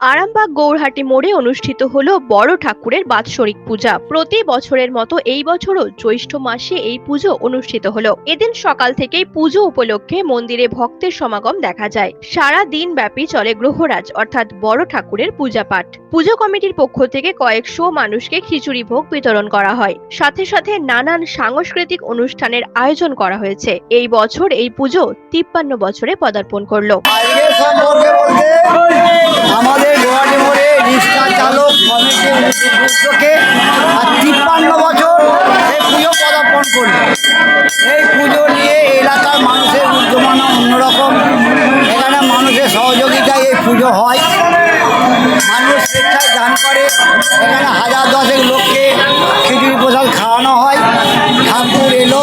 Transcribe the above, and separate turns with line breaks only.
আরামবাগ গৌরহাটি মোড়ে অনুষ্ঠিত হলো বড় ঠাকুরের বাৎসরিক পূজা। প্রতি বছরের মতো এই বছরও জ্যৈষ্ঠ মাসে এই পুজো অনুষ্ঠিত হলো। এদিন সকাল থেকেই পুজো উপলক্ষে মন্দিরে ভক্তের সমাগম দেখা যায়। সারা দিন ব্যাপী চলে গ্রহরাজ, অর্থাৎ বড় ঠাকুরের পূজা পাঠ। পুজো কমিটির পক্ষ থেকে কয়েকশো মানুষকে খিচুড়ি ভোগ বিতরণ করা হয়। সাথে সাথে নানান সাংস্কৃতিক অনুষ্ঠানের আয়োজন করা হয়েছে। এই বছর এই পুজো তিপ্পান্ন বছরে পদার্পণ করল।
কমিটির আর তিপ্পান্ন বছর এই পুজো পদার্পণ করি এই পুজো নিয়ে এলাকার মানুষের উদ্যমনা অন্যরকম। এখানে মানুষের সহযোগিতায় এই পুজো হয়। মানুষ স্বেচ্ছায় দান করে। এখানে হাজার দশেক লোককে খিচুড়ি প্রসাদ খাওয়ানো হয়। ঠাকুর এলো।